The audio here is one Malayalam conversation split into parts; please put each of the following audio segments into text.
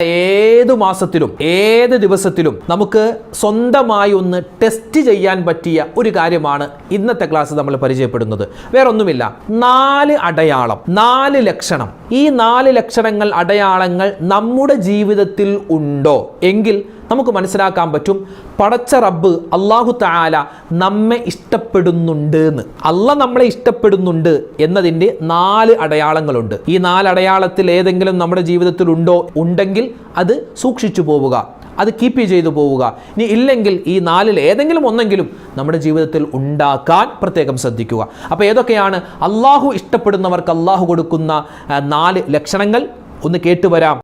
Aê! ഏത് മാസത്തിലും ഏത് ദിവസത്തിലും നമുക്ക് സ്വന്തമായി ഒന്ന് ടെസ്റ്റ് ചെയ്യാൻ പറ്റിയ ഒരു കാര്യമാണ് ഇന്നത്തെ ക്ലാസ് നമ്മൾ പരിചയപ്പെടുന്നത്. വേറൊന്നുമില്ല. നാല് അടയാളം നാല് ലക്ഷണം. ഈ നാല് ലക്ഷണങ്ങൾ അടയാളങ്ങൾ നമ്മുടെ ജീവിതത്തിൽ ഉണ്ടോ? എങ്കിൽ നമുക്ക് മനസ്സിലാക്കാൻ പറ്റും പടച്ച റബ്ബ് അള്ളാഹു താല നമ്മെ ഇഷ്ടപ്പെടുന്നുണ്ട് എന്ന് അല്ല നമ്മളെ ഇഷ്ടപ്പെടുന്നുണ്ട് എന്നതിന്റെ നാല് അടയാളങ്ങളുണ്ട്. ഈ നാല് അടയാളത്തിൽ ഏതെങ്കിലും നമ്മുടെ ജീവിതത്തിൽ ഉണ്ടോ? ഉണ്ടെങ്കിൽ അത് സൂക്ഷിച്ചു പോവുക. അത് കീപ്പ് ചെയ്തു പോവുക. ഇനി ഇല്ലെങ്കിൽ ഈ നാലിൽ ഏതെങ്കിലും ഒന്നെങ്കിലും നമ്മുടെ ജീവിതത്തിൽ ഉണ്ടാക്കാൻ പ്രത്യേകം ശ്രദ്ധിക്കുക. അപ്പോൾ ഏതൊക്കെയാണ്? അള്ളാഹു ഇഷ്ടപ്പെടുന്നവർക്ക് അള്ളാഹു കൊടുക്കുന്ന നാല് ലക്ഷണങ്ങൾ? ഒന്ന് കേട്ടുവരാം.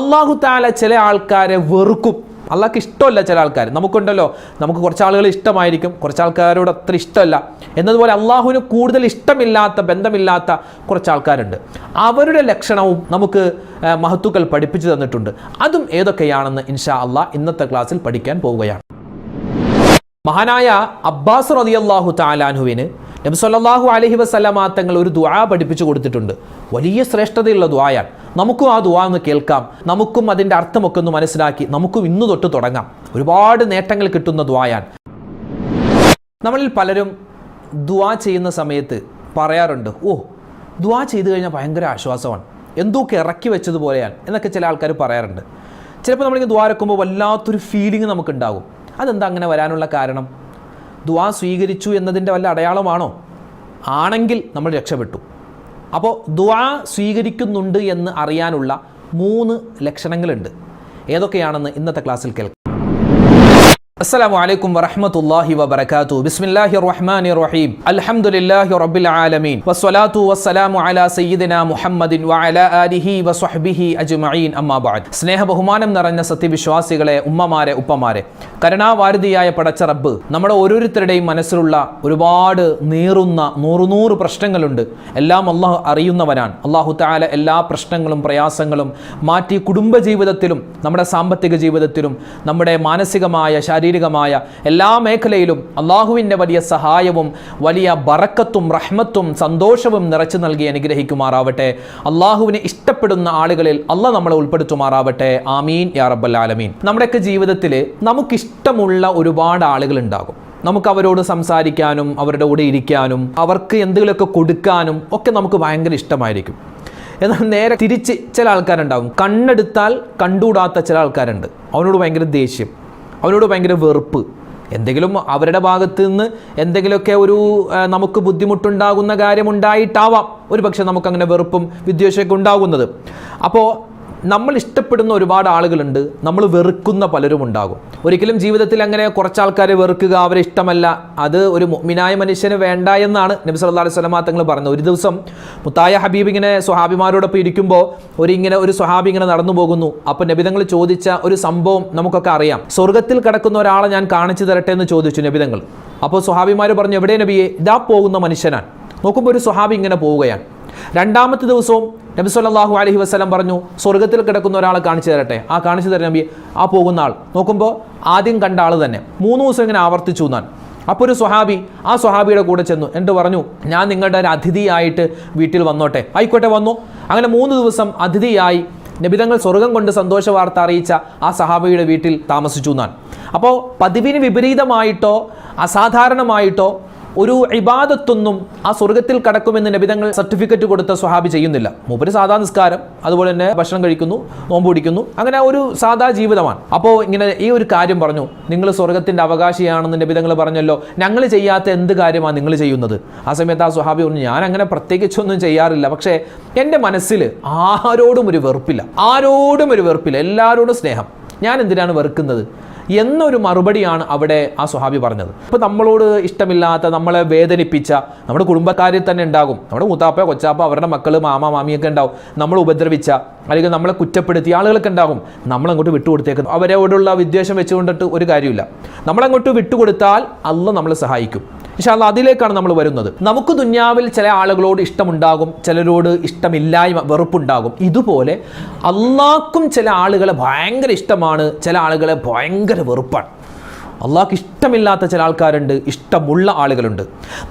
അള്ളാഹു താല ചില ആൾക്കാരെ വെറുക്കും. അള്ളാഹ്ക്ക് ഇഷ്ടമല്ല ചില ആൾക്കാർ നമുക്കുണ്ടല്ലോ നമുക്ക് കുറച്ച് ആളുകൾ ഇഷ്ടമായിരിക്കും കുറച്ച് ആൾക്കാരോട് അത്ര ഇഷ്ടമല്ല. എന്നതുപോലെ അള്ളാഹുവിന് കൂടുതൽ ഇഷ്ടമില്ലാത്ത ബന്ധമില്ലാത്ത കുറച്ച് ആൾക്കാരുണ്ട്. അവരുടെ ലക്ഷണവും നമുക്ക് മഹത്തുക്കൾ പഠിപ്പിച്ചു തന്നിട്ടുണ്ട്. അതും ഏതൊക്കെയാണെന്ന് ഇൻഷാ അള്ളാഹ് ഇന്നത്തെ ക്ലാസ്സിൽ പഠിക്കാൻ പോവുകയാണ്. മഹാനായ അബ്ബാസ് റതിയല്ലാഹു താലാൻഹുവിന് നബി അലഹി വസല്ലമ തങ്ങൾ ഒരു ദ്വാ പഠിപ്പിച്ചു കൊടുത്തിട്ടുണ്ട്. വലിയ ശ്രേഷ്ഠതയുള്ള ദുആയാണ്. നമുക്കും ആ ദുവാ ഒന്ന് കേൾക്കാം. നമുക്കും അതിന്റെ അർത്ഥമൊക്കെ ഒന്ന് മനസ്സിലാക്കി നമുക്കും ഇന്നു തൊട്ട് തുടങ്ങാം. ഒരുപാട് നേട്ടങ്ങൾ കിട്ടുന്ന ദുആയാണ്. നമ്മളിൽ പലരും ദുആ ചെയ്യുന്ന സമയത്ത് പറയാറുണ്ട് ഓ ദുആ ചെയ്തു കഴിഞ്ഞാൽ ഭയങ്കര ആശ്വാസമാണ്. എന്തൊക്കെ ഇറക്കി വെച്ചതുപോലെയാണ് എന്നൊക്കെ ചില ആൾക്കാർ പറയാറുണ്ട്. ചിലപ്പോൾ നമ്മളിങ്ങനെ ദ്വാരക്കുമ്പോൾ വല്ലാത്തൊരു ഫീലിംഗ് നമുക്കുണ്ടാകും. അതെന്താ അങ്ങനെ വരാനുള്ള കാരണം? ദുആ സ്വീകരിച്ചു എന്നതിന്റെ വല്ല അടയാളമാണോ? ആണെങ്കിൽ നമ്മൾ രക്ഷപ്പെട്ടു. അപ്പോൾ ദുആ സ്വീകരിക്കുന്നുണ്ട് എന്ന് അറിയാനുള്ള മൂന്ന് ലക്ഷണങ്ങളുണ്ട്. ഏതൊക്കെയാണെന്ന് ഇന്നത്തെ ക്ലാസ്സിൽ കേൾക്കാം. അസ്സലാമു അലൈക്കും വറഹമത്തുല്ലാഹി വബർക്കാത്തു ബിസ്മില്ലാഹി റഹ്മാനി റഹീം അൽഹംദുലില്ലാഹി റബ്ബിൽ ആലമീൻ. വസ്സലാത്തു വസ്സലാമു അലാ സയ്യിദിന മുഹമ്മദിൻ വഅല ആലിഹി വസ്വഹ്ബിഹി അജ്മഈൻ. അമ്മാ ബഅദ്. സ്നേഹ ബഹുമാനം നിറഞ്ഞ സത്യവിശ്വാസികളെ ഉമ്മമാരെ ഉപ്പമാരെ കരുണാവാരിതിയായ പടച്ച റബ്ബ് നമ്മുടെ ഓരോരുത്തരുടെയും മനസ്സിലുള്ള ഒരുപാട് നീറുന്ന നൂറുനൂറ് പ്രശ്നങ്ങളുണ്ട്. എല്ലാം അള്ളാഹു അറിയുന്നവനാണ്. അള്ളാഹു താല എല്ലാ പ്രശ്നങ്ങളും പ്രയാസങ്ങളും മാറ്റി കുടുംബ ജീവിതത്തിലും നമ്മുടെ സാമ്പത്തിക ജീവിതത്തിലും നമ്മുടെ മാനസികമായ ശാരീരിക ശാരീരികമായ എല്ലാ മേഖലയിലും അള്ളാഹുവിന്റെ വലിയ സഹായവും വലിയ ബറക്കത്തും റഹ്മത്തും സന്തോഷവും നിറച്ചു നൽകി അനുഗ്രഹിക്കുമാറാവട്ടെ. അള്ളാഹുവിനെ ഇഷ്ടപ്പെടുന്ന ആളുകളിൽ അല്ല നമ്മളെ ഉൾപ്പെടുത്തുമാറാവട്ടെ. ആമീൻ യാ റബ്ബൽ ആലമീൻ. നമ്മുടെയൊക്കെ ജീവിതത്തിൽ നമുക്കിഷ്ടമുള്ള ഒരുപാട് ആളുകൾ ഉണ്ടാകും നമുക്ക് അവരോട് സംസാരിക്കാനും അവരുടെ കൂടെ ഇരിക്കാനും അവർക്ക് എന്തെങ്കിലുമൊക്കെ കൊടുക്കാനും ഒക്കെ നമുക്ക് ഭയങ്കര ഇഷ്ടമായിരിക്കും. എന്നാൽ നേരെ തിരിച്ച് ചില ആൾക്കാരുണ്ടാകും. കണ്ണെടുത്താൽ കണ്ടുകൂടാത്ത ചില ആൾക്കാരുണ്ട്. അവനോട് ഭയങ്കര ദേഷ്യം. അവനോട് ഭയങ്കര വെറുപ്പ്. എന്തെങ്കിലും അവരുടെ ഭാഗത്ത് നിന്ന് എന്തെങ്കിലുമൊക്കെ ഒരു നമുക്ക് ബുദ്ധിമുട്ടുണ്ടാകുന്ന കാര്യമുണ്ടായിട്ടാവാം ഒരു പക്ഷേ നമുക്കങ്ങനെ വെറുപ്പും വിദ്വേഷമൊക്കെ ഉണ്ടാകുന്നത്. അപ്പോൾ നമ്മൾ ഇഷ്ടപ്പെടുന്ന ഒരുപാട് ആളുകളുണ്ട്. നമ്മൾ വെറുക്കുന്ന പലരും ഉണ്ടാകും. ഒരിക്കലും ജീവിതത്തിൽ അങ്ങനെ കുറച്ച് ആൾക്കാരെ വെറുക്കുക അവരെ ഇഷ്ടമല്ല. അത് ഒരു മിനായ മനുഷ്യന് വേണ്ട എന്നാണ് നബി സല്ലല്ലാഹു അലൈഹി വസല്ലമ തങ്ങൾ പറഞ്ഞത്. ഒരു ദിവസം മുത്തായ ഹബീബ് ഇങ്ങനെ സ്വഹാബിമാരോടൊപ്പം ഇരിക്കുമ്പോൾ ഒരു ഇങ്ങനെ ഒരു സ്വഹാബി ഇങ്ങനെ നടന്നു പോകുന്നു. അപ്പോൾ നബിതങ്ങൾ ചോദിച്ച ഒരു സംഭവം നമുക്കൊക്കെ അറിയാം. സ്വർഗത്തിൽ കിടക്കുന്ന ഒരാളെ ഞാൻ കാണിച്ചു തരട്ടെ എന്ന് ചോദിച്ചു നബിതങ്ങൾ അപ്പോൾ സ്വഹാബിമാർ പറഞ്ഞു എവിടെ നബിയെ? ഇതാ പോകുന്ന മനുഷ്യനാണ്. നോക്കുമ്പോൾ ഒരു സ്വഹാബി ഇങ്ങനെ പോവുകയാണ്. രണ്ടാമത്തെ ദിവസവും നബി സല്ലാഹു അലഹി വസ്ലം പറഞ്ഞു സ്വർഗത്തിൽ കിടക്കുന്ന ഒരാളെ കാണിച്ചു തരട്ടെ. ആ കാണിച്ചു തരാം നബി ആ പോകുന്ന ആൾ. നോക്കുമ്പോൾ ആദ്യം കണ്ട ആൾ തന്നെ. മൂന്ന് ദിവസം ഇങ്ങനെ ആവർത്തിച്ചു എന്നാൽ അപ്പോൾ ഒരു സ്വഹാബി ആ സ്വഹാബിയുടെ കൂടെ ചെന്നു. എന്നിട്ട് പറഞ്ഞു ഞാൻ നിങ്ങളുടെ ഒരു അതിഥിയായിട്ട് വീട്ടിൽ വന്നോട്ടെ. ആയിക്കോട്ടെ വന്നു. അങ്ങനെ മൂന്ന് ദിവസം അതിഥിയായി നബിതങ്ങൾ സ്വർഗം കൊണ്ട് സന്തോഷ വാർത്ത അറിയിച്ച ആ സഹാബിയുടെ വീട്ടിൽ താമസിച്ചു എന്നാണ്. അപ്പോൾ പതിവിന് വിപരീതമായിട്ടോ അസാധാരണമായിട്ടോ ഒരു ഇബാദത്തൊന്നും ആ സ്വർഗത്തിൽ കടക്കുമെന്ന് നബിതങ്ങൾ സർട്ടിഫിക്കറ്റ് കൊടുത്ത സ്വഹാബി ചെയ്യുന്നില്ല. മൂപ്പര് സാധാ നിസ്കാരം അതുപോലെ തന്നെ ഭക്ഷണം കഴിക്കുന്നു നോമ്പ് പിടിക്കുന്നു അങ്ങനെ ഒരു സാധാ ജീവിതമാണ്. അപ്പോൾ ഇങ്ങനെ ഈ ഒരു കാര്യം പറഞ്ഞു നിങ്ങൾ സ്വർഗത്തിന്റെ അവകാശിയാണെന്ന് നബിതങ്ങൾ പറഞ്ഞല്ലോ ഞങ്ങൾ ചെയ്യാത്ത എന്ത് കാര്യമാണ് നിങ്ങൾ ചെയ്യുന്നത്? ആ സമയത്ത് ആ സ്വഹാബി പറഞ്ഞു ഞാൻ അങ്ങനെ പ്രത്യേകിച്ചൊന്നും ചെയ്യാറില്ല പക്ഷേ എന്റെ മനസ്സിൽ ആരോടും ഒരു വെറുപ്പില്ല ആരോടും ഒരു വെറുപ്പില്ല എല്ലാവരോടും സ്നേഹം. ഞാൻ എന്തിനാണ് വെറുക്കുന്നത്? എന്നൊരു മറുപടിയാണ് അവിടെ ആ സ്വഹാബി പറഞ്ഞത്. ഇപ്പോൾ നമ്മളോട് ഇഷ്ടമില്ലാത്ത നമ്മളെ വേദനിപ്പിച്ച നമ്മുടെ കുടുംബക്കാരിൽ തന്നെ ഉണ്ടാകും. നമ്മുടെ മൂത്താപ്പ കൊച്ചാപ്പ അവരുടെ മക്കൾ മാമ മാമിയൊക്കെ ഉണ്ടാവും. നമ്മൾ ഉപദ്രവിച്ച അല്ലെങ്കിൽ നമ്മളെ കുറ്റപ്പെടുത്തിയ ആളുകളൊക്കെ ഉണ്ടാകും. നമ്മളങ്ങോട്ട് വിട്ടുകൊടുത്തേക്കും അവരോടുള്ള വിദ്വേഷം വെച്ചുകൊണ്ടിട്ട് ഒരു കാര്യമില്ല. നമ്മളങ്ങോട്ട് വിട്ടുകൊടുത്താൽ അല്ല നമ്മളെ സഹായിക്കും. ഇൻഷാല്ല അതിലേക്കാണ് നമ്മൾ വരുന്നത്. നമുക്ക് ദുന്യാവിൽ ചില ആളുകളോട് ഇഷ്ടമുണ്ടാകും ചിലരോട് ഇഷ്ടമില്ലായ്മ വെറുപ്പുണ്ടാകും. ഇതുപോലെ അള്ളാഹ്ക്കും ചില ആളുകളെ ഭയങ്കര ഇഷ്ടമാണ് ചില ആളുകളെ ഭയങ്കര വെറുപ്പാണ്. അള്ളാഹ്ക്ക് ഇഷ്ടമില്ലാത്ത ചില ആൾക്കാരുണ്ട് ഇഷ്ടമുള്ള ആളുകളുണ്ട്.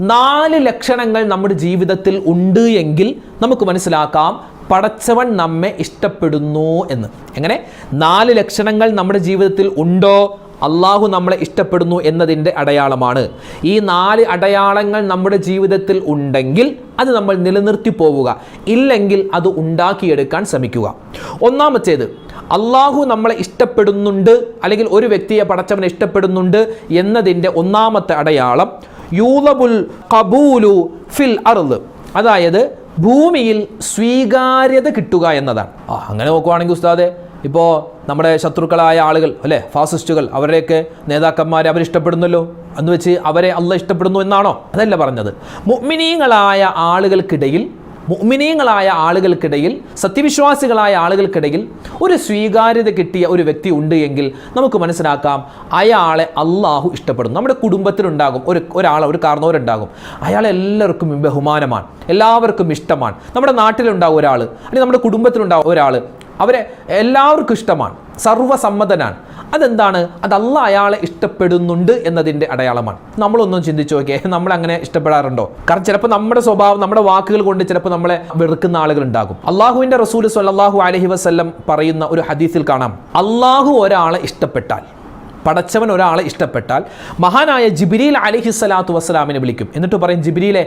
നാല് ലക്ഷണങ്ങൾ നമ്മുടെ ജീവിതത്തിൽ ഉണ്ട് എങ്കിൽ നമുക്ക് മനസ്സിലാക്കാം പടച്ചവൻ നമ്മെ ഇഷ്ടപ്പെടുന്നു എന്ന്. എങ്ങനെ? നാല് ലക്ഷണങ്ങൾ നമ്മുടെ ജീവിതത്തിൽ ഉണ്ടോ? അള്ളാഹു നമ്മളെ ഇഷ്ടപ്പെടുന്നു എന്നതിന്റെ അടയാളമാണ്. ഈ നാല് അടയാളങ്ങൾ നമ്മുടെ ജീവിതത്തിൽ ഉണ്ടെങ്കിൽ അത് നമ്മൾ നിലനിർത്തി പോവുക. ഇല്ലെങ്കിൽ അത് ഉണ്ടാക്കിയെടുക്കാൻ ശ്രമിക്കുക. ഒന്നാമത്തേത് അള്ളാഹു നമ്മളെ ഇഷ്ടപ്പെടുന്നുണ്ട് അല്ലെങ്കിൽ ഒരു വ്യക്തിയെ പടച്ചവനെ ഇഷ്ടപ്പെടുന്നുണ്ട് എന്നതിന്റെ ഒന്നാമത്തെ അടയാളം യൂലബുൽ കബൂലു ഫിൽ അർദ്. അതായത് ഭൂമിയിൽ സ്വീകാര്യത കിട്ടുക എന്നതാണ്. അങ്ങനെ നോക്കുവാണെങ്കിൽ ഉസ്താദെ ഇപ്പോൾ നമ്മുടെ ശത്രുക്കളായ ആളുകൾ അല്ലേ? ഫാസിസ്റ്റുകൾ അവരെയൊക്കെ നേതാക്കന്മാരെ അവരിഷ്ടപ്പെടുന്നല്ലോ എന്ന് വെച്ച് അവരെ അല്ല ഇഷ്ടപ്പെടുന്നു എന്നാണോ? അതല്ല പറഞ്ഞത്. മുഗ്മിനീയങ്ങളായ ആളുകൾക്കിടയിൽ മുഗ്മിനീയങ്ങളായ ആളുകൾക്കിടയിൽ സത്യവിശ്വാസികളായ ആളുകൾക്കിടയിൽ ഒരു സ്വീകാര്യത കിട്ടിയ ഒരു വ്യക്തി ഉണ്ട് എങ്കിൽ നമുക്ക് മനസ്സിലാക്കാം അയാളെ അള്ളാഹു ഇഷ്ടപ്പെടുന്നു. നമ്മുടെ കുടുംബത്തിലുണ്ടാകും ഒരു ഒരാൾ ഒരു കാരണവരുണ്ടാകും. അയാൾ എല്ലാവർക്കും ബഹുമാനമാണ് എല്ലാവർക്കും ഇഷ്ടമാണ്. നമ്മുടെ നാട്ടിലുണ്ടാകും ഒരാൾ അല്ലെങ്കിൽ നമ്മുടെ കുടുംബത്തിലുണ്ടാകും ഒരാൾ അവരെ എല്ലാവർക്കും ഇഷ്ടമാണ്. സർവസമ്മതനാണ്. അതെന്താണ്? അത് അയാളെ ഇഷ്ടപ്പെടുന്നുണ്ട് എന്നതിന്റെ അടയാളമാണ്. നമ്മളൊന്നും ചിന്തിച്ചു നോക്കിയേ നമ്മളങ്ങനെ ഇഷ്ടപ്പെടാറുണ്ടോ? കാരണം ചിലപ്പോൾ നമ്മുടെ സ്വഭാവം നമ്മുടെ വാക്കുകൾ കൊണ്ട് ചിലപ്പോൾ നമ്മളെ വെറുക്കുന്ന ആളുകൾ ഉണ്ടാകും. അള്ളാഹുവിന്റെ റസൂൽ സല്ലാഹു അലഹി വസ്ല്ലം പറയുന്ന ഒരു ഹദീസിൽ കാണാം. അള്ളാഹു ഒരാളെ ഇഷ്ടപ്പെട്ടാൽ പടച്ചവൻ ഒരാളെ ഇഷ്ടപ്പെട്ടാൽ മഹാനായ ജിബിരിയിൽ അലഹി സ്വലാത്തു വസ്സലാമിനെ വിളിക്കും. എന്നിട്ട് പറയും ജിബിരിയിലെ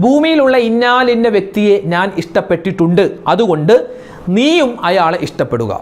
ഭൂമിയിലുള്ള ഇന്നാലിന്ന വ്യക്തിയെ ഞാൻ ഇഷ്ടപ്പെട്ടിട്ടുണ്ട്. അതുകൊണ്ട് നീയും അയാളെ ഇഷ്ടപ്പെടുക.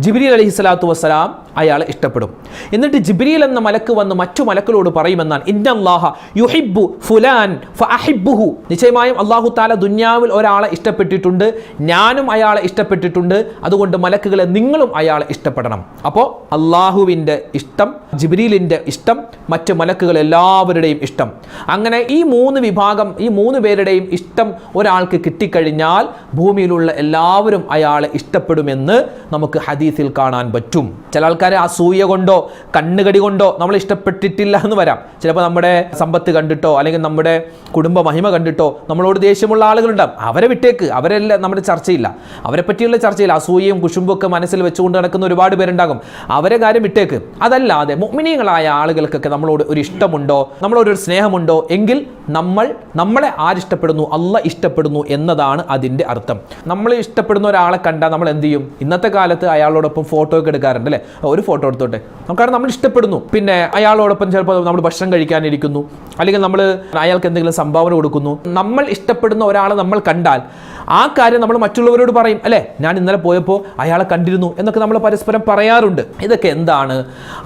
ജിബ്രീൽ അലഹി സ്വലാത്തു വസ്സലാം അയാളെ ഇഷ്ടപ്പെടും. എന്നിട്ട് ജിബ്രീൽ എന്ന മലക്ക് വന്ന് മറ്റു മലക്കളോട് പറയുമെന്നാണ്. ഇന്നല്ലാഹ യുഹിബ്ബു ഫുലാൻ ഫഅഹിബ്ബുഹു. നിശ്ചയമായും അള്ളാഹു താല ദുന്യാവിൽ ഒരാളെ ഇഷ്ടപ്പെട്ടിട്ടുണ്ട് ഞാനും അയാളെ ഇഷ്ടപ്പെട്ടിട്ടുണ്ട്. അതുകൊണ്ട് മലക്കുകളെ നിങ്ങളും അയാളെ ഇഷ്ടപ്പെടണം. അപ്പോൾ അള്ളാഹുവിന്റെ ഇഷ്ടം ജിബ്രീലിന്റെ ഇഷ്ടം മറ്റ് മലക്കുകൾ എല്ലാവരുടെയും ഇഷ്ടം. അങ്ങനെ ഈ മൂന്ന് വിഭാഗം ഈ മൂന്ന് പേരുടെയും ഇഷ്ടം ഒരാൾക്ക് കിട്ടിക്കഴിഞ്ഞാൽ ഭൂമിയിലുള്ള എല്ലാവരും അയാളെ ഇഷ്ടപ്പെടുമെന്ന് നമുക്ക് ഹദീസിൽ കാണാൻ പറ്റും. ചില ആൾക്കാരെ അസൂയ കൊണ്ടോ കണ്ണുകടി കൊണ്ടോ നമ്മൾ ഇഷ്ടപ്പെട്ടിട്ടില്ല എന്ന് വരാം. ചിലപ്പോൾ നമ്മുടെ സമ്പത്ത് കണ്ടിട്ടോ അല്ലെങ്കിൽ നമ്മുടെ കുടുംബ മഹിമ കണ്ടിട്ടോ നമ്മളോട് ദേഷ്യമുള്ള ആളുകളുണ്ടാവും. അവരെ വിട്ടേക്ക്. അവരെല്ലാം നമ്മുടെ ചർച്ചയില്ല. അവരെ പറ്റിയുള്ള ചർച്ചയില്ല. അസൂയയും കുശുമ്പും ഒക്കെ മനസ്സിൽ വെച്ചുകൊണ്ട് നടക്കുന്ന ഒരുപാട് പേരുണ്ടാകും. അവരെ കാര്യം വിട്ടേക്ക്. അതല്ലാതെ മുഗ്മിനീകളായ ആളുകൾക്കൊക്കെ നമ്മളോട് ഒരു ഇഷ്ടമുണ്ടോ? നമ്മളോട് ഒരു സ്നേഹമുണ്ടോ? എങ്കിൽ നമ്മൾ നമ്മളെ ആരിഷ്ടപ്പെടുന്നു? അല്ല ഇഷ്ടപ്പെടുന്നു എന്നതാണ് അതിന്റെ അർത്ഥം. നമ്മൾ ഇഷ്ടപ്പെടുന്ന ഒരാളെ കണ്ടാൽ നമ്മൾ എന്ത് ചെയ്യും? ഇന്നത്തെ കാലത്ത് അയാളോടൊപ്പം ഫോട്ടോ ഒക്കെ എടുക്കാറുണ്ട് അല്ലേ? ഒരു ഫോട്ടോ എടുത്തോട്ടെ? നമുക്കറിയാം നമ്മൾ ഇഷ്ടപ്പെടുന്നു. പിന്നെ അയാളോടൊപ്പം ചിലപ്പോൾ നമ്മൾ ഭക്ഷണം കഴിക്കാനിരിക്കുന്നു. അല്ലെങ്കിൽ നമ്മൾ അയാൾക്ക് എന്തെങ്കിലും സംഭാവന കൊടുക്കുന്നു. നമ്മൾ ഇഷ്ടപ്പെടുന്ന ഒരാളെ നമ്മൾ കണ്ടാൽ ആ കാര്യം നമ്മൾ മറ്റുള്ളവരോട് പറയും. അല്ലേ? ഞാൻ ഇന്നലെ പോയപ്പോൾ അയാളെ കണ്ടിരുന്നു എന്നൊക്കെ നമ്മൾ പരസ്പരം പറയാറുണ്ട്. ഇതൊക്കെ എന്താണ്?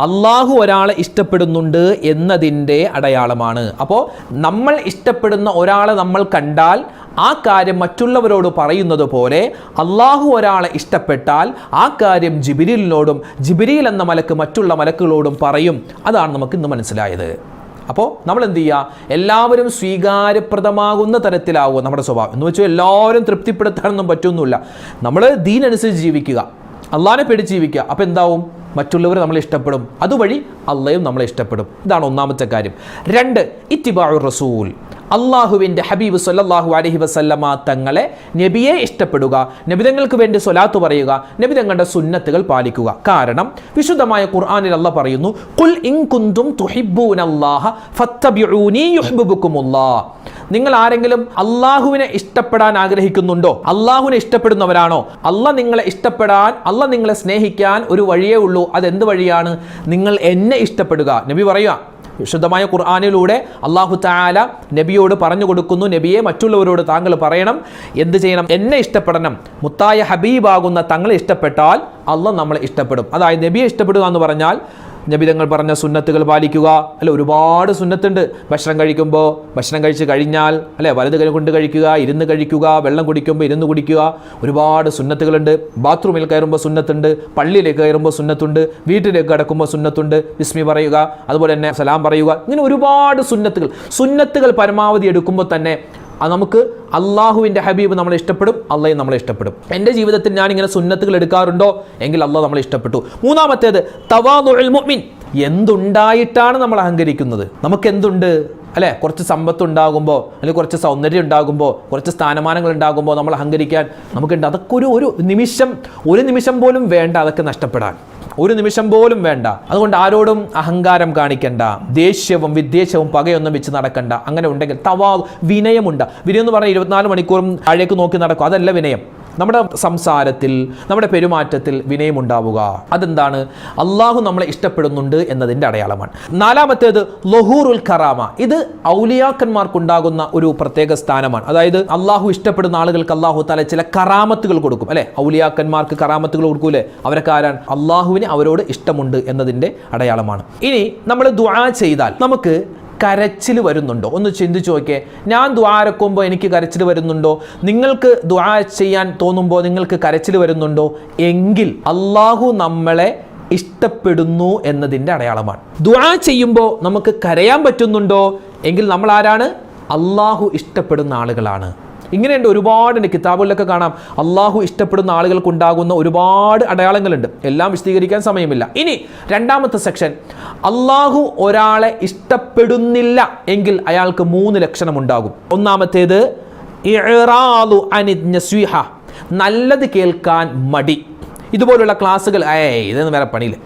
അള്ളാഹു ഒരാളെ ഇഷ്ടപ്പെടുന്നുണ്ട് എന്നതിന്റെ അടയാളമാണ്. അപ്പോൾ നമ്മൾ ഇഷ്ടപ്പെടുന്ന ഒരാളെ നമ്മൾ കണ്ടാൽ ആ കാര്യം മറ്റുള്ളവരോട് പറയുന്നത് പോലെ അള്ളാഹു ഒരാളെ ഇഷ്ടപ്പെട്ടാൽ ആ കാര്യം ജിബിരിലിനോടും ജിബിരിൽ എന്ന മലക്ക് മറ്റുള്ള മലക്കുകളോടും പറയും. അതാണ് നമുക്ക് ഇന്ന് മനസ്സിലായത്. അപ്പോൾ നമ്മൾ എന്ത് ചെയ്യുക എല്ലാവരും സ്വീകാര്യപ്രദമാകുന്ന തരത്തിലാവുക നമ്മുടെ സ്വഭാവം. എന്ന് വെച്ചാൽ എല്ലാവരും തൃപ്തിപ്പെടുത്താനൊന്നും പറ്റൊന്നുമില്ല. നമ്മൾ ദീനനുസരിച്ച് ജീവിക്കുക. അള്ളാഹിനെ പേടിച്ച് ജീവിക്കുക. അപ്പോൾ എന്താവും? മറ്റുള്ളവർ നമ്മളെ ഇഷ്ടപ്പെടും. അതുവഴി അള്ളയും നമ്മളെ ഇഷ്ടപ്പെടും. ഇതാണ് ഒന്നാമത്തെ കാര്യം. രണ്ട് ഇത്തിബാഉർ റസൂൽ. അള്ളാഹുവിന്റെ ഹബീബ് സൊല്ലാഹു അലഹി വസല്ലമ തങ്ങളെ നബിയെ ഇഷ്ടപ്പെടുക നബിതങ്ങൾക്ക് വേണ്ടി സ്വലാത്ത് പറയുക നബിതങ്ങളുടെ സുന്നത്തുകൾ പാലിക്കുക. കാരണം വിശുദ്ധമായ ഖുർആാനിൽ അല്ല പറയുന്നു കുൽ ഇൻ കുന്തും തുഹിബ്ബൂനല്ലാഹ ഫത്തബിഊനി യുഹ്ബിബുക്കുമുല്ലാഹ് നിങ്ങൾ ആരെങ്കിലും അള്ളാഹുവിനെ ഇഷ്ടപ്പെടാൻ ആഗ്രഹിക്കുന്നുണ്ടോ? അള്ളാഹുവിനെ ഇഷ്ടപ്പെടുന്നവരാണോ? അല്ല നിങ്ങളെ ഇഷ്ടപ്പെടാൻ അല്ല നിങ്ങളെ സ്നേഹിക്കാൻ ഒരു വഴിയേ ഉള്ളൂ. അതെന്ത് വഴിയാണ്? നിങ്ങൾ എന്നെ ഇഷ്ടപ്പെടുക. നബി പറയുക വിശുദ്ധമായ ഖുർആാനിലൂടെ അള്ളാഹു താല നബിയോട് പറഞ്ഞു കൊടുക്കുന്നു. നബിയെ മറ്റുള്ളവരോട് താങ്കൾ പറയണം. എന്ത് ചെയ്യണം? എന്നെ ഇഷ്ടപ്പെടണം. മുത്തായ ഹബീബാകുന്ന തങ്ങളെ ഇഷ്ടപ്പെട്ടാൽ അള്ള നമ്മളെ ഇഷ്ടപ്പെടും. അതായത് നബിയെ ഇഷ്ടപ്പെടുക എന്ന് പറഞ്ഞാൽ നബിതങ്ങൾ പറഞ്ഞ സുന്നത്തുകൾ പാലിക്കുക. അല്ലെ ഒരുപാട് സുന്നത്തുണ്ട്. ഭക്ഷണം കഴിക്കുമ്പോൾ ഭക്ഷണം കഴിച്ച് കഴിഞ്ഞാൽ അല്ലെ വലത് കൈ കൊണ്ട് കഴിക്കുക ഇരുന്ന് കഴിക്കുക വെള്ളം കുടിക്കുമ്പോൾ ഇരുന്ന് കുടിക്കുക. ഒരുപാട് സുന്നത്തുകളുണ്ട്. ബാത്റൂമിൽ കയറുമ്പോൾ സുന്നത്തുണ്ട്. പള്ളിയിലേക്ക് കയറുമ്പോൾ സുന്നത്തുണ്ട്. വീട്ടിലേക്ക് കിടക്കുമ്പോൾ സുന്നത്തുണ്ട്. വിസ്മി പറയുക. അതുപോലെ തന്നെ സലാം പറയുക. ഇങ്ങനെ ഒരുപാട് സുന്നത്തുകൾ. സുന്നത്തുകൾ പരമാവധി എടുക്കുമ്പോൾ തന്നെ അത് നമുക്ക് അള്ളാഹുവിന്റെ ഹബീബ് നമ്മളെ ഇഷ്ടപ്പെടും അള്ളയും നമ്മളെ ഇഷ്ടപ്പെടും. എന്റെ ജീവിതത്തിൽ ഞാൻ ഇങ്ങനെ സുന്നത്തുകൾ എടുക്കാറുണ്ടോ? എങ്കിൽ അള്ളാഹ് നമ്മളെ ഇഷ്ടപ്പെട്ടു. മൂന്നാമത്തേത് തവാദുൽ മുഅ്മിൻ. എന്തുണ്ടായിട്ടാണ് നമ്മൾ അഹങ്കരിക്കുന്നത്? നമുക്ക് എന്തുണ്ട്? അല്ലേ? കുറച്ച് സമ്പത്ത് ഉണ്ടാകുമ്പോൾ അല്ലെങ്കിൽ കുറച്ച് സൗന്ദര്യം ഉണ്ടാകുമ്പോൾ കുറച്ച് സ്ഥാനമാനങ്ങൾ ഉണ്ടാകുമ്പോൾ നമ്മൾ അഹങ്കരിക്കാൻ നമുക്കുണ്ട്. അതൊക്കെ ഒരു ഒരു നിമിഷം ഒരു നിമിഷം പോലും വേണ്ട അതൊക്കെ നഷ്ടപ്പെടാൻ. ഒരു നിമിഷം പോലും വേണ്ട. അതുകൊണ്ട് ആരോടും അഹങ്കാരം കാണിക്കണ്ട. ദേഷ്യവും വിദ്വേഷവും പകയൊന്നും വെച്ച് നടക്കണ്ട. അങ്ങനെ ഉണ്ടെങ്കിൽ തവാ വിനയമുണ്ട്. വിനയം എന്ന് പറഞ്ഞാൽ ഇരുപത്തിനാല് മണിക്കൂറും താഴേക്ക് നോക്കി നടക്കും. അതല്ല വിനയം. നമ്മുടെ സംസാരത്തിൽ നമ്മുടെ പെരുമാറ്റത്തിൽ വിനയമുണ്ടാവുക. അതെന്താണ്? അള്ളാഹു നമ്മളെ ഇഷ്ടപ്പെടുന്നുണ്ട് എന്നതിന്റെ അടയാളമാണ്. നാലാമത്തേത് ലൊഹൂറുൽ ഖറാമ ഇത് ഔലിയാക്കന്മാർക്കുണ്ടാകുന്ന ഒരു പ്രത്യേക സ്ഥാനമാണ്. അതായത് അള്ളാഹു ഇഷ്ടപ്പെടുന്ന ആളുകൾക്ക് അള്ളാഹു തല ചില കറാമത്തുകൾ കൊടുക്കും. അല്ലെ? ഔലിയാക്കന്മാർക്ക് കറാമത്തുകൾ കൊടുക്കൂലേ? അവരൊക്കെ ആരാണ്? അള്ളാഹുവിന് അവരോട് ഇഷ്ടമുണ്ട് എന്നതിന്റെ അടയാളമാണ്. ഇനി നമ്മൾ ദുആ ചെയ്താൽ നമുക്ക് കരച്ചിൽ വരുന്നുണ്ടോ? ഒന്ന് ചിന്തിച്ചു നോക്കിയേ. ഞാൻ ദ്വാരക്കുമ്പോൾ എനിക്ക് കരച്ചിൽ വരുന്നുണ്ടോ? നിങ്ങൾക്ക് ദ്വാ ചെയ്യാൻ തോന്നുമ്പോൾ നിങ്ങൾക്ക് കരച്ചിൽ വരുന്നുണ്ടോ? എങ്കിൽ അള്ളാഹു നമ്മളെ ഇഷ്ടപ്പെടുന്നു എന്നതിന്റെ അടയാളമാണ്. ദ്വാ ചെയ്യുമ്പോൾ നമുക്ക് കരയാൻ പറ്റുന്നുണ്ടോ? എങ്കിൽ നമ്മൾ ആരാണ്? അള്ളാഹു ഇഷ്ടപ്പെടുന്ന ആളുകളാണ്. ഇങ്ങനെയുണ്ട് ഒരുപാടുണ്ട്. കിതാബുകളിലൊക്കെ കാണാം. അള്ളാഹു ഇഷ്ടപ്പെടുന്ന ആളുകൾക്കുണ്ടാകുന്ന ഒരുപാട് അടയാളങ്ങളുണ്ട്. എല്ലാം വിശദീകരിക്കാൻ സമയമില്ല. ഇനി രണ്ടാമത്തെ സെക്ഷൻ അള്ളാഹു ഒരാളെ ഇഷ്ടപ്പെടുന്നില്ല എങ്കിൽ അയാൾക്ക് മൂന്ന് ലക്ഷണം ഉണ്ടാകും ഒന്നാമത്തേത്. നല്ലത് കേൾക്കാൻ മടി. ഇതുപോലുള്ള ക്ലാസ്സുകൾ ഏയ് ഇതൊന്നും വേറെ പണിയില്ല.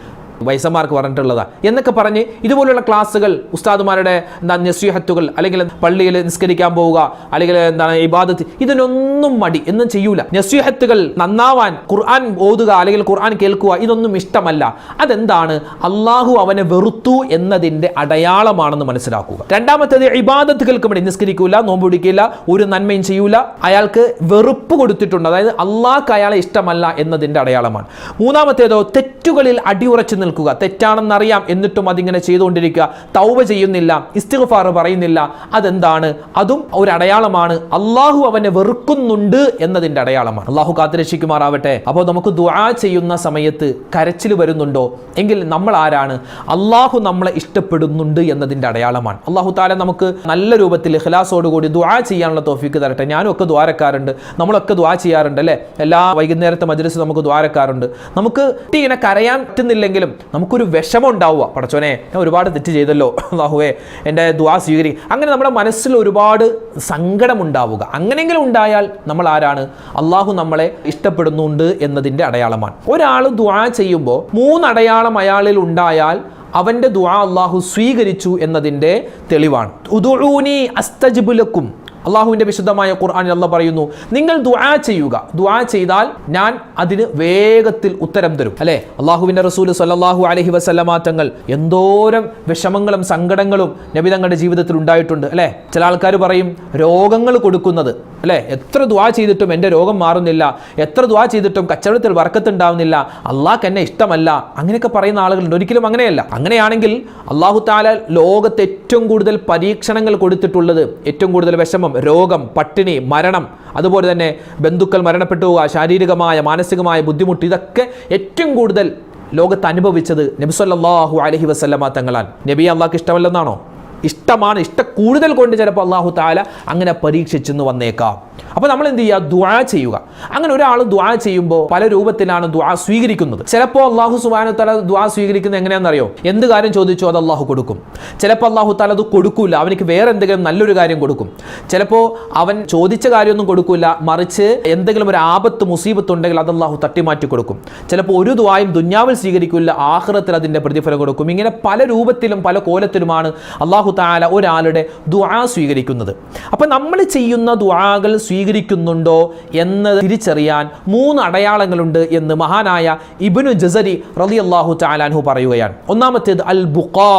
വയസ്സന്മാർക്ക് പറഞ്ഞിട്ടുള്ളതാ. എന്നൊക്കെ പറഞ്ഞ് ഇതുപോലുള്ള ക്ലാസ്സുകൾ ഉസ്താദുമാരുടെ എന്താ നസീഹത്തുകൾ അല്ലെങ്കിൽ പള്ളിയിൽ നിസ്കരിക്കാൻ പോവുക അല്ലെങ്കിൽ എന്താണ് ഇബാദത്ത് ഇതിനൊന്നും മടി എന്നും ചെയ്യൂല. നസീഹത്തുകൾ നന്നാവാൻ ഖുർആൻ ഓതുക അല്ലെങ്കിൽ ഖുർആൻ കേൾക്കുക ഇതൊന്നും ഇഷ്ടമല്ല. അതെന്താണ്? അള്ളാഹു അവനെ വെറുത്തു എന്നതിന്റെ അടയാളമാണെന്ന് മനസ്സിലാക്കുക. രണ്ടാമത്തേത് ഇബാദത്തുകൾക്ക് വേണ്ടി നിസ്കരിക്കൂല നോമ്പ് പിടിക്കില്ല ഒരു നന്മയും ചെയ്യൂല. അയാൾക്ക് വെറുപ്പ് കൊടുത്തിട്ടുണ്ട്. അതായത് അള്ളാഹ്ക്ക് അയാളെ ഇഷ്ടമല്ല എന്നതിന്റെ അടയാളമാണ്. മൂന്നാമത്തേതോ തെറ്റുകളിൽ അടിയുറച്ചു തെറ്റാണെന്നറിയാം. എന്നിട്ടും അതിങ്ങനെ ചെയ്തുകൊണ്ടിരിക്കുക. തൗബ ചെയ്യുന്നില്ല. ഇസ്തിഗ്ഫാർ പറയുന്നില്ല. അതെന്താണ്? അതും ഒരു അടയാളമാണ് അള്ളാഹു അവനെ വെറുക്കുന്നുണ്ട് എന്നതിന്റെ അടയാളമാണ്. അള്ളാഹു കാത്തുരക്ഷിക്കുമാറാവട്ടെ. അപ്പോൾ നമുക്ക് ദുആ ചെയ്യുന്ന സമയത്ത് കരച്ചിൽ വരുന്നുണ്ടോ? എങ്കിൽ നമ്മൾ ആരാണ്? അള്ളാഹു നമ്മളെ ഇഷ്ടപ്പെടുന്നുണ്ട് എന്നതിന്റെ അടയാളമാണ്. അള്ളാഹു താല നമുക്ക് നല്ല രൂപത്തിൽ ഹിലാസോടുകൂടി ദുആ ചെയ്യാനുള്ള തോഫിക്ക് തരട്ടെ. ഞാനും ഒക്കെ ദ്വാരക്കാരുണ്ട്. നമ്മളൊക്കെ ദുആ ചെയ്യാറുണ്ട് അല്ലേ? എല്ലാ വൈകുന്നേരത്തെ മജ്ലിസ് നമുക്ക് ദ്വാരക്കാറുണ്ട് നമുക്ക് ഇങ്ങനെ കരയാൻ പറ്റുന്നില്ലെങ്കിലും നമുക്കൊരു വിഷമം ഉണ്ടാവുക പടച്ചോനെ ഞാൻ ഒരുപാട് തെറ്റ് ചെയ്തല്ലോ. അള്ളാഹുവേ എന്റെ ദ്വാ സ്വീകരി. അങ്ങനെ നമ്മുടെ മനസ്സിൽ ഒരുപാട് സങ്കടമുണ്ടാവുക. അങ്ങനെയെങ്കിലും ഉണ്ടായാൽ നമ്മൾ ആരാണ്? അള്ളാഹു നമ്മളെ ഇഷ്ടപ്പെടുന്നുണ്ട് എന്നതിന്റെ അടയാളമാണ്. ഒരാൾ ദ്വാ ചെയ്യുമ്പോൾ മൂന്നടയാളം അയാളിൽ ഉണ്ടായാൽ അവന്റെ ദുആ അള്ളാഹു സ്വീകരിച്ചു എന്നതിന്റെ തെളിവാണ്. ഉദുഊനി അസ്തജിബുലക്കും അള്ളാഹുവിന്റെ വിശുദ്ധമായ ഖുർആനിൽ അല്ല പറയുന്നു നിങ്ങൾ ദുആ ചെയ്യുക. ദുആ ചെയ്താൽ ഞാൻ അതിന് വേഗത്തിൽ ഉത്തരം തരും. അല്ലേ? അള്ളാഹുവിന്റെ റസൂൽ സല്ലാഹു അലഹി വസല്ലമാറ്റങ്ങൾ എന്തോരം വിഷമങ്ങളും സങ്കടങ്ങളും നബി തങ്ങളുടെ ജീവിതത്തിൽ ഉണ്ടായിട്ടുണ്ട്. അല്ലേ? ചില ആൾക്കാർ പറയും രോഗങ്ങൾ കൊടുക്കുന്നത്. അല്ലേ? എത്ര ദുആ ചെയ്തിട്ടും എന്റെ രോഗം മാറുന്നില്ല. എത്ര ദുആ ചെയ്തിട്ടും കച്ചവടത്തിൽ വർക്കത്തുണ്ടാവുന്നില്ല അള്ളാഹ് എന്നെ ഇഷ്ടമല്ല. അങ്ങനെയൊക്കെ പറയുന്ന ആളുകളുണ്ട്. ഒരിക്കലും അങ്ങനെയല്ല. അങ്ങനെയാണെങ്കിൽ അള്ളാഹു താല ലോകത്ത് ഏറ്റവും കൂടുതൽ പരീക്ഷണങ്ങൾ കൊടുത്തിട്ടുള്ളത് ഏറ്റവും കൂടുതൽ വിഷമം രോഗം പട്ടിണി മരണം അതുപോലെ തന്നെ ബന്ധുക്കൾ മരണപ്പെട്ടു പോവുക ശാരീരികമായ മാനസികമായ ബുദ്ധിമുട്ട് ഇതൊക്കെ ഏറ്റവും കൂടുതൽ ലോകത്ത് അനുഭവിച്ചത് നബിസ്വല്ലാഹു അലഹി വസല്ലമ തങ്ങളാൽ നബി അള്ളാഹ്ക്ക് ഇഷ്ടമല്ലെന്നാണോ? ഇഷ്ടമാണ് ഇഷ്ട കൂടുതൽ കൊണ്ട് ചിലപ്പോൾ അള്ളാഹു താല അങ്ങനെ പരീക്ഷിച്ചെന്ന് വന്നേക്കാം. അപ്പോൾ നമ്മൾ എന്ത് ചെയ്യുക? ദ്വാ ചെയ്യുക. അങ്ങനെ ഒരാൾ ദ്വാ ചെയ്യുമ്പോൾ പല രൂപത്തിലാണ് ദ്വാ സ്വീകരിക്കുന്നത്. ചിലപ്പോൾ അള്ളാഹു സുബാന തല ദ്വാ സ്വീകരിക്കുന്നത് എങ്ങനെയാണെന്നറിയോ? എന്ത് കാര്യം ചോദിച്ചോ അത് അള്ളാഹു കൊടുക്കും. ചിലപ്പോൾ അള്ളാഹു താല അത് കൊടുക്കില്ല അവനിക്ക് വേറെ എന്തെങ്കിലും നല്ലൊരു കാര്യം കൊടുക്കും. ചിലപ്പോൾ അവൻ ചോദിച്ച കാര്യമൊന്നും കൊടുക്കില്ല മറിച്ച് എന്തെങ്കിലും ഒരു ആപത്ത് മുസീബത്ത് ഉണ്ടെങ്കിൽ അത് അള്ളാഹു തട്ടിമാറ്റി കൊടുക്കും. ചിലപ്പോൾ ഒരു ദ്വായും ദുന്യാവിൽ സ്വീകരിക്കില്ല ആഹ്റത്തിൽ അതിന്റെ പ്രതിഫലം കൊടുക്കും. ഇങ്ങനെ പല രൂപത്തിലും പല കോലത്തിലുമാണ് അള്ളാഹു താല ഒരാളുടെ ദ്വാ സ്വീകരിക്കുന്നത്. അപ്പം നമ്മൾ ചെയ്യുന്ന ദ്വാകൾ സ്വീകരിക്കുന്നുണ്ടോ എന്ന് തിരിച്ചറിയാൻ മൂന്ന് അടയാളങ്ങളുണ്ട് എന്ന് മഹാനായ ഇബിനു ജസരി റലി അള്ളാഹു ചാലാൻഹു പറയുകയാണ്. ഒന്നാമത്തേത് അൽ ബുഖാ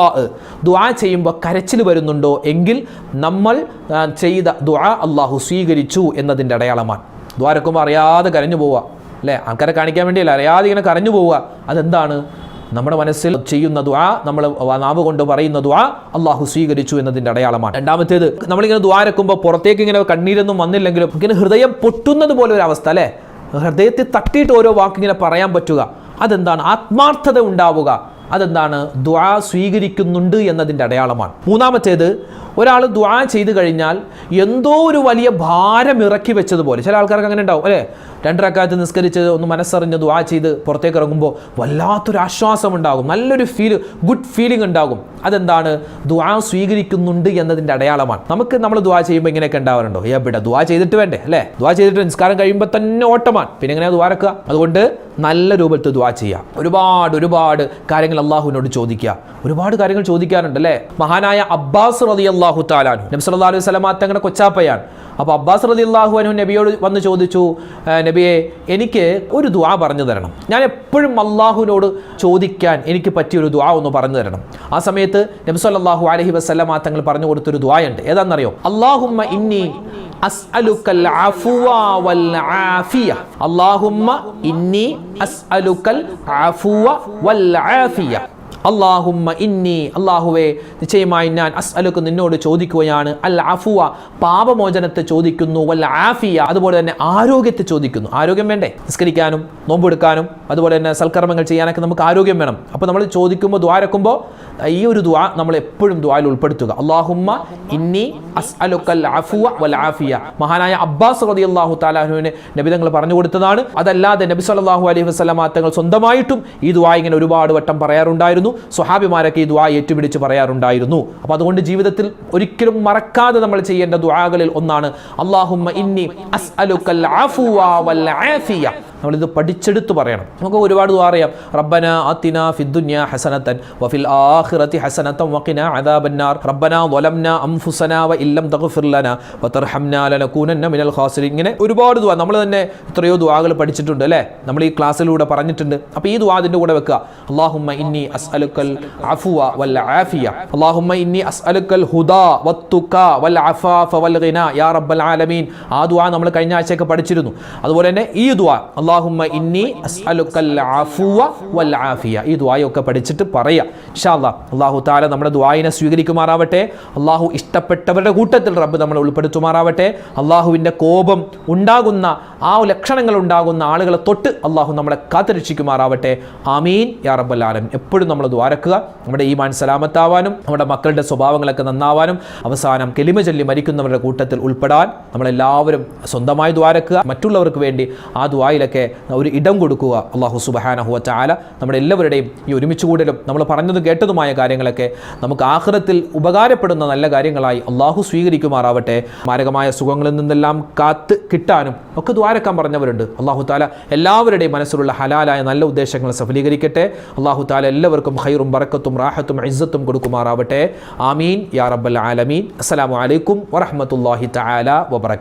ദുആ ചെയ്യുമ്പോൾ കരച്ചിൽ വരുന്നുണ്ടോ എങ്കിൽ നമ്മൾ ചെയ്ത ദുആ അള്ളാഹു സ്വീകരിച്ചു എന്നതിന്റെ അടയാളമാണ്. ദ്വാരക്കുമ്പോൾ അറിയാതെ കരഞ്ഞു പോവുക. അല്ലേ? ആൾക്കാരെ കാണിക്കാൻ വേണ്ടിയല്ല അറിയാതെ ഇങ്ങനെ കരഞ്ഞു പോവുക. അതെന്താണ്? നമ്മുടെ മനസ്സിൽ ചെയ്യുന്ന ദുആ നമ്മൾ നാവ് കൊണ്ട് പറയുന്ന ദുആ അള്ളാഹു സ്വീകരിച്ചു എന്നതിന്റെ അടയാളമാണ്. രണ്ടാമത്തേത് നമ്മളിങ്ങനെ ദ്വാരക്കുമ്പോൾ പുറത്തേക്ക് ഇങ്ങനെ കണ്ണീരൊന്നും വന്നില്ലെങ്കിലും ഇങ്ങനെ ഹൃദയം പൊട്ടുന്നത് പോലെ ഒരു അവസ്ഥ അല്ലേ? ഹൃദയത്തിൽ തട്ടിയിട്ട് ഓരോ വാക്കിങ്ങനെ പറയാൻ പറ്റുക. അതെന്താണ്? ആത്മാർത്ഥത ഉണ്ടാവുക. അതെന്താണ്? ദ്വാ സ്വീകരിക്കുന്നുണ്ട് എന്നതിന്റെ അടയാളമാണ്. മൂന്നാമത്തേത് ഒരാൾ ദ്വാ ചെയ്ത് കഴിഞ്ഞാൽ എന്തോ ഒരു വലിയ ഭാരം ഇറക്കി വെച്ചതുപോലെ. ചില ആൾക്കാർക്ക് അങ്ങനെ ഉണ്ടാവും അല്ലേ? രണ്ടരക്കാലത്ത് നിസ്കരിച്ച് ഒന്ന് മനസ്സറിഞ്ഞ് ദ്വാ ചെയ്ത് പുറത്തേക്ക് ഇറങ്ങുമ്പോൾ വല്ലാത്തൊരു ആശ്വാസം ഉണ്ടാകും നല്ലൊരു ഫീൽ ഗുഡ് ഫീലിംഗ് ഉണ്ടാകും. അതെന്താണ്? ദ്വാ സ്വീകരിക്കുന്നുണ്ട് എന്നതിന്റെ അടയാളമാണ്. നമുക്ക് നമ്മൾ ദ്വാ ചെയ്യുമ്പോൾ ഇങ്ങനെയൊക്കെ ഉണ്ടാവാറുണ്ടോ? എവിടെ ദ്വാ ചെയ്തിട്ട് വേണ്ടേ അല്ലേ? ദ്വാ ചെയ്തിട്ട് നിസ്കാരം കഴിയുമ്പോൾ തന്നെ ഓട്ടമാണ്. പിന്നെ എങ്ങനെയാണ് ദ്വാരക്കുക അതുകൊണ്ട് നല്ല രൂപത്തിൽ ദ്വാ ചെയ്യുക. ഒരുപാട് ഒരുപാട് കാര്യങ്ങൾ അള്ളാഹുവിനോട് ചോദിക്കുക. ഒരുപാട് കാര്യങ്ങൾ ചോദിക്കാറുണ്ട് അല്ലേ? മഹാനായ അബ്ബാസ് റതി അള്ളാഹു താലാനു നബി സല്ലാ അലൈഹി സ്വലമ തങ്ങളുടെ കൊച്ചാപ്പയാണ്. അപ്പോൾ അബ്ബാസ് റതി അള്ളാഹു അനു നബിയോട് വന്ന് ചോദിച്ചു നബിയെ എനിക്ക് ഒരു ദുആ പറഞ്ഞു തരണം. ഞാൻ എപ്പോഴും അള്ളാഹുവിനോട് ചോദിക്കാൻ എനിക്ക് പറ്റിയൊരു ദുആ ഒന്ന് പറഞ്ഞു തരണം. ആ സമയത്ത് നബി സല്ലല്ലാഹു അലൈഹി വസല്ലമ തങ്ങൾ പറഞ്ഞു കൊടുത്തൊരു ദുആയുണ്ട്. ഏതാണെന്നറിയോ അള്ളാഹുമ്മ ഇന്നി അസ്അലുക്കൽ വൽ ആഫിയ. അല്ലാഹുമ്മ ഇന്നി അസ്അലുക്കൽ വൽ ആഫിയ. അള്ളാഹുമ്മ ഇന്നി അള്ളാഹുവേ നിശ്ചയമായി ഞാൻ അസ് അലുക്ക് നിന്നോട് ചോദിക്കുകയാണ്. അൽ അഫുവ പാപമോചനത്തെ ചോദിക്കുന്നു. വല്ല ആഫിയ അതുപോലെ തന്നെ ആരോഗ്യത്തെ ചോദിക്കുന്നു. ആരോഗ്യം വേണ്ടേ? നിസ്കരിക്കാനും നോമ്പെടുക്കാനും അതുപോലെ തന്നെ സൽക്കർമ്മങ്ങൾ ചെയ്യാനൊക്കെ നമുക്ക് ആരോഗ്യം വേണം. അപ്പോൾ നമ്മൾ ചോദിക്കുമ്പോൾ ദ്വാരക്കുമ്പോൾ ഈ ഒരു ദ്വാ നമ്മൾ എപ്പോഴും ദ്വായിൽ ഉൾപ്പെടുത്തുക. അള്ളാഹുമ്മ ഇന്നി അസ്അലുക്കൽ അഫുവ വൽ ആഫിയ. മഹാനായ അബ്ബാസ് റതി അള്ളാഹു താലാഹുവിന് നബിതങ്ങൾ പറഞ്ഞു കൊടുത്തതാണ്. അതല്ലാതെ നബി സല്ലല്ലാഹു അലൈഹി വസല്ലമ തങ്ങൾ സ്വന്തമായിട്ടും ഈ ദ്വാ ഇങ്ങനെ ഒരുപാട് വട്ടം പറയാറുണ്ടായിരുന്നു. സ്വഹാബിമാരൊക്കെ ഈ ദ്വാ ഏറ്റുപിടിച്ച് പറയാറുണ്ടായിരുന്നു. അപ്പോൾ അതുകൊണ്ട് ജീവിതത്തിൽ ഒരിക്കലും മറക്കാതെ നമ്മൾ ചെയ്യേണ്ട ദ്വാകളിൽ ഒന്നാണ് അള്ളാഹുമ്മ ഇന്നി അസ്അലുക്കൽ അഫുവ വൽ ആഫിയ. നമ്മളിത് പഠിച്ചെടുത്ത് പറയണം. നമുക്ക് ഒരുപാട് ദുആ അറിയാം. റബ്ബന ആത്തിന ഫിദ്ദുന്യ ഹസനത്തൻ വഫിൽ ആഖിറതി وقنا عذاب النار ربنا ظلمنا അംഫുസന വ لم تغفر لنا وترحمنا لنكونن ഇങ്ങനെ ഒരുപാട് ദുവാ നമ്മൾ തന്നെ എത്രയോ ദുവാകൾ പഠിച്ചിട്ടുണ്ട് അല്ലേ? നമ്മൾ ഈ ക്ലാസ്സിലൂടെ പറഞ്ഞിട്ടുണ്ട്. അപ്പോൾ ഈ ദുവാ അതിന്റെ കൂടെ വെക്കുക. അല്ലാഹുമ്മ ഇന്നി അസ്അലുക്കൽ അഫുവ വൽ ആഫിയ. അല്ലാഹുമ്മ ഇന്നി അസ്അലുക്കൽ ഹുദാ വത്തുക വൽ അഫാഫ വൽ ഗിന. യാ റബ്ബൽ ആലമീൻ. ആ ദുവാ നമ്മൾ കഴിഞ്ഞ ആഴ്ചയൊക്കെ പഠിച്ചിരുന്നു. അതുപോലെ തന്നെ ഈ ദുവാ അള്ളാഹുമ്മ ഇന്നി അസ്അലുക്കൽ അഫുവ വൽ ആഫിയ. ഈ ദുവായൊക്കെ പഠിച്ചിട്ട് പറയുക ഇൻഷാ അല്ലാ. അള്ളാഹു താല നമ്മുടെ ദ്വായിനെ സ്വീകരിക്കുമാറാവട്ടെ. അള്ളാഹു ഇഷ്ടപ്പെട്ടവരുടെ കൂട്ടത്തിൽ റബ്ബ് നമ്മളെ ഉൾപ്പെടുത്തുമാറാവട്ടെ. അള്ളാഹുവിന്റെ കോപം ഉണ്ടാകുന്ന ആ ലക്ഷണങ്ങൾ ഉണ്ടാകുന്ന ആളുകളെ തൊട്ട് അള്ളാഹു നമ്മളെ കാത്തുരക്ഷിക്കുമാറാവട്ടെ. ആമീൻ. യാ റബ്ബൽ ആലം എപ്പോഴും നമ്മൾ ദ്വാരക്കുക നമ്മുടെ ഈ മാൻ സലാമത്താവാനും നമ്മുടെ മക്കളുടെ സ്വഭാവങ്ങളൊക്കെ നന്നാവാനും അവസാനം കെലിമ ചൊല്ലി മരിക്കുന്നവരുടെ കൂട്ടത്തിൽ ഉൾപ്പെടാൻ നമ്മളെല്ലാവരും സ്വന്തമായി ദ്വാരക്കുക മറ്റുള്ളവർക്ക് വേണ്ടി ആ ദ്വായിലൊക്കെ ഒരു ഇടം കൊടുക്കുക. അള്ളാഹു സുബഹാനഹുവ ചാല നമ്മുടെ എല്ലാവരുടെയും ഈ ഒരുമിച്ച് കൂടലും നമ്മൾ പറഞ്ഞതും കേട്ടതുമായ കാര്യങ്ങളൊക്കെ നമുക്ക് ആഹ്റത്തിൽ ഉപകാരപ്പെടുന്ന നല്ല കാര്യങ്ങളായി അള്ളാഹു സ്വീകരിക്കുമാറാവട്ടെ. മാരകമായ സുഖങ്ങളിൽ നിന്നെല്ലാം കാത്ത് കിട്ടാനും ഒക്കെ ദ്വാരക്കാൻ പറഞ്ഞവരുണ്ട്. അള്ളാഹു താല എല്ലാവരുടെയും മനസ്സിലുള്ള ഹലാലായ നല്ല ഉദ്ദേശങ്ങൾ സഫലീകരിക്കട്ടെ. അള്ളാഹു താല എല്ലാവർക്കും ഹൈറും ബറക്കത്തും റാഹത്തും ഇസ്സത്തും കൊടുക്കുമാറാവട്ടെ. ആമീൻ. യാ റബ്ബൽ ആലമീൻ. അസ്സലാമു അലൈക്കും വറഹ്മത്തുള്ളാഹി തആല വബറകാതുഹു